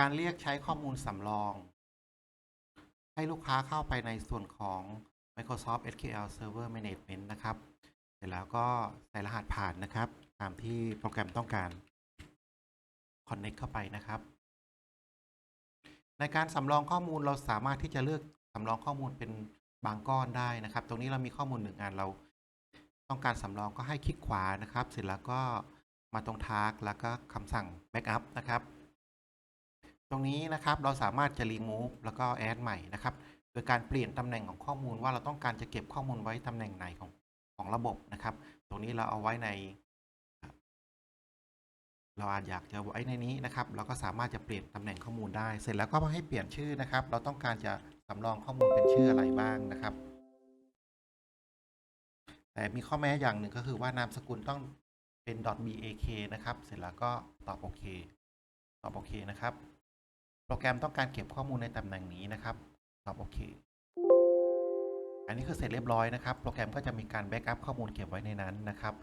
การเรียกใช้ข้อมูลสำรอง ให้ลูกค้าเข้าไปในส่วนของ Microsoft SQL Server Management นะครับ เสร็จแล้วก็ใส่รหัสผ่านนะครับ ตามที่โปรแกรมต้องการ Connect เข้าไปนะครับ ในการสำรองข้อมูลเราสามารถที่จะเลือกสำรองข้อมูลเป็นบางก้อนได้นะครับ ตรงนี้เรามีข้อมูลหนึ่งอันเราต้องการสำรองก็ให้คลิกขวานะครับ เสร็จแล้วก็มาตรงทาร์กแล้วก็คำสั่ง Backup นะครับ ตรงนี้นะครับเราสามารถจะ remove แล้วก็ add ใหม่นะครับโดยการเปลี่ยนตำแหน่งของข้อมูลว่าเราต้องการจะเก็บข้อมูลไว้ตำแหน่งไหนของของระบบนะครับ ตรงนี้เราเอาไว้ใน เราอาจอยากจะไว้ในนี้นะครับเราก็สามารถจะเปลี่ยนตำแหน่งข้อมูลได้ เสร็จแล้วก็ให้เปลี่ยนชื่อนะครับ เราต้องการจะสำรองข้อมูลเป็นชื่ออะไรบ้างนะครับ แต่มีข้อแม้อย่างหนึ่งก็คือว่านามสกุลต้องเป็น .bak นะครับ เสร็จแล้วก็ตอบโอเค ตอบโอเคนะครับ โปรแกรมต้องการเก็บข้อมูลในตำแหน่งนี้นะครับตอบโอเค อันนี้คือเสร็จเรียบร้อยนะครับ โปรแกรมก็จะมีการแบ็กอัพข้อมูลเก็บไว้ในนั้นนะครับ